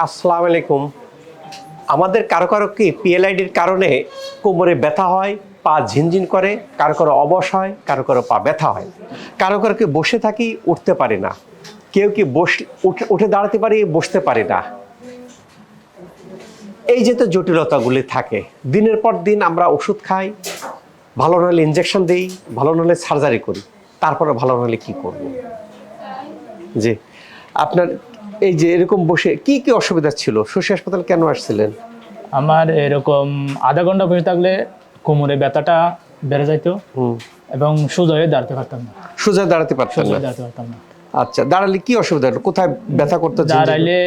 আসসালামু আলাইকুম। আমাদের কারও কারও কি পিএলআইডির কারণে কোমরে ব্যথা হয়, পা ঝিনঝিন করে, কারও কারও অবশ হয়, কারও কারও পা ব্যথা হয়? কারও কারও কি বসে থাকি, উঠতে পারি না? কেউ কি বস উঠে দাঁড়াতে পারি, বসতে পারি না? এই যে তো জটিলতাগুলি থাকে, দিনের পর দিন আমরা ওষুধ খাই, ভালো না হলে ইঞ্জেকশন দিই, ভালো নাহলে সার্জারি করি, তারপরে ভালো না হলে কী করব? জি। আপনার এই যে এরকম বসে কি কি অসুবিধা ছিল? শশী হাসপাতাল কেন আসছিলেন? আমার এরকম আধা ঘণ্টা বসে থাকলে কোমরে ব্যথাটা বেড়ে যাইতো এবং সোজা হয়ে দাঁড়াতে পারতাম না। সোজা দাঁড়াতে পারতেন না? দাঁড়াতে পারতাম না। আচ্ছা দাঁড়ালে কি অসুবিধা? হলো কোথায় ব্যথা করতে দাঁড়াইলে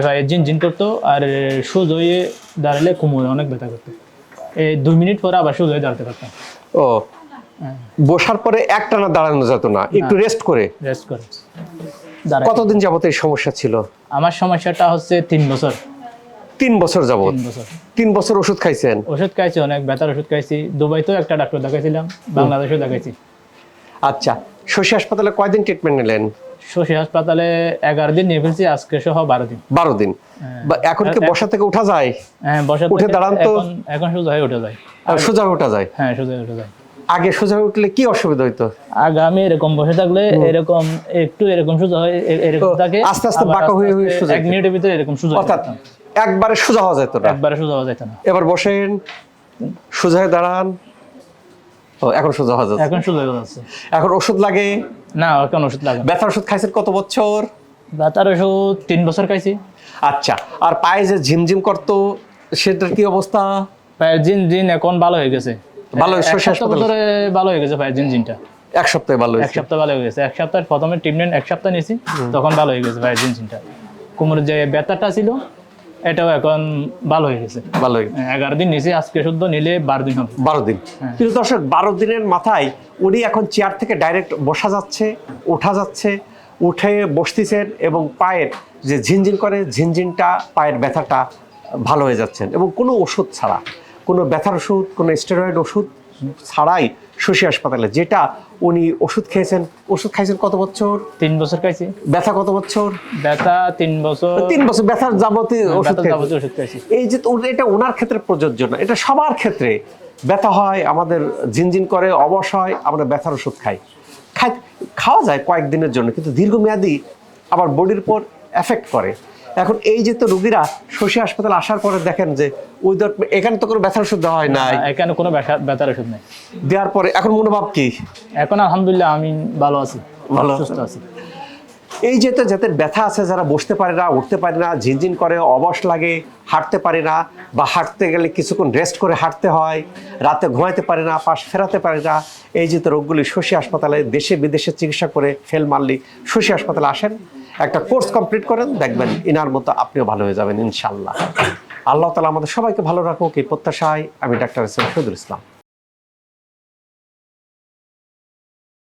জিন জিনজিন করতো আর সোজা হয়ে দাঁড়ালে কোমরে অনেক ব্যথা করতো। এই দুই মিনিট পরে আবার সোজা হয়ে দাঁড়াতে পারতাম। ও হ্যাঁ। বসার পরে একটানা দাঁড়ানো যেত না একটু রেস্ট করে? রেস্ট করে। কতদিন যাবত এই সমস্যা ছিল? আমার সমস্যাটা হচ্ছে তিন বছর। তিন বছর যাবত? তিন বছর। ওষুধ খাইছেন? ওষুধ খাইছি অনেক ব্যথার ওষুধ খাইছি। দুবাইতেও একটা ডাক্তার দেখাইছিলাম বাংলাদেশেও দেখাইছি। আচ্ছা শশী হাসপাতালে কয়দিন ট্রিটমেন্ট নিলেন? শশী হাসপাতালে এগারো দিন নিয়ে ফেলছি আজকে সহ বারো দিন। বারো দিন। এখন কি বসা থেকে উঠা যায়? হ্যাঁ বসে উঠে দাঁড়ান তো। এখন সোজা হয়ে উঠে যায়। আর সোজা উঠা যায়? হ্যাঁ সোজা হয়ে উঠে যায়। আগে সোজা উঠলে কি অসুবিধা হইতো? আগে আমি এরকম বসে থাকলে এরকম একটু এরকম সোজা হয় এরকম থাকে আস্তে আস্তে বাঁকা হয়ে হয়ে সোজা এক মিনিটের ভিতরে এরকম সোজা অর্থাৎ একবারে সোজা হওয়া যেত না। একবারে সোজা হওয়া যেত না। এবার বসেন সোজা হয়ে দাঁড়ান। ও এখন সোজা হওয়া যাচ্ছে। এখন সোজা হয়ে যাচ্ছে। এখন ওষুধ লাগে? না এখন ওষুধ লাগে ব্যথার ওষুধ খাইছেন কত বছর? ব্যথার ওষুধ তিন বছর খাইছি। আচ্ছা আর পায়ে যে ঝিমঝিম করতো সেটার কি অবস্থা? পায়ের জিন জিন এখন ভালো হয়ে গেছে। ভালো, এক শরীর সপ্তাহ হাসপাতালে? ভালো হয়ে গেছে পায়ের জিন এক সপ্তাহে ভালো এক সপ্তাহ ভালো হয়ে গেছে। এক সপ্তাহ প্রথমে ট্রিটমেন্ট এক সপ্তাহ নিয়েছি তখন ভালো হয়ে গেছে পায়ের জিন কোমরের যে ব্যথাটা ছিল এটাও এখন ভালো হয়ে গেছে। ভালো হয়েছে এগারো দিন নিয়েছি আজকে শুদ্ধ নিলে বারো দিন হবে। বারো দিন। হ্যাঁ। কিন্তু দর্শক বারো দিনের মাথায় উনি এখন চেয়ার থেকে ডাইরেক্ট বসা যাচ্ছে ওঠা যাচ্ছে উঠে বসতেছেন এবং পায়ের যে ঝিনঝিন করে ঝিনঝিনটা পায়ের ব্যথাটা ভালো হয়ে যাচ্ছেন এবং কোনো ওষুধ ছাড়া। কোনো ব্যথার ওষুধ কোনো স্টেরয়েড ওষুধ ছাড়াই শশী হাসপাতালে যেটা উনি ওষুধ খেয়েছেন। ওষুধ খাইছেন কত বছর? তিন বছর খাইছি। ব্যথা কত বছর? ব্যথা তিন বছর। তিন বছর ব্যথার যাবতীয় ওষুধ খেয়েছেন। যাবতীয় ওষুধ খাইছি। এই যে এটা ওনার ক্ষেত্রে প্রযোজ্য না এটা সবার ক্ষেত্রে ব্যথা হয় আমাদের ঝিনঝিন করে অবশ হয় আমরা ব্যথার ওষুধ খাই। খাই খাওয়া যায় কয়েকদিনের জন্য কিন্তু দীর্ঘমেয়াদী আবার বডির পর এফেক্ট করে। এখন এই যে তো রুগীরা শশী হাসপাতালে আসার পরে দেখেন যে ওই দর- এখানে তো কোনো ব্যথার ওষুধ দেওয়া হয় নাই। এখানে কোনো ব্যথা- ব্যথার ওষুধ নেই। দেওয়ার পরে এখন মনোভাব কি? এখন আলহামদুলিল্লাহ আমি ভালো আছি ভালো? সুস্থ আছি। এই যে তো যাদের ব্যথা আছে যারা বসতে পারে না উঠতে পারে না ঝিনঝিন করে অবশ লাগে হাঁটতে পারে না বা হাঁটতে গেলে কিছুক্ষণ রেস্ট করে হাঁটতে হয় রাতে ঘুমাইতে পারে না পাশ ফেরাতে পারে না এই যে তো রোগগুলি শশী হাসপাতালে দেশে বিদেশে চিকিৎসা করে ফেল মারলি শশী হাসপাতালে আসেন। একটা কোর্স কমপ্লিট করেন, দেখবেন ইনার মতো আপনিও ভালো হয়ে যাবেন, ইনশাল্লাহ। আল্লাহ তালা আমাদের সবাইকে ভালো রাখুক, এই প্রত্যাশায় আমি ডাক্তার ইসলাম ইসলাম।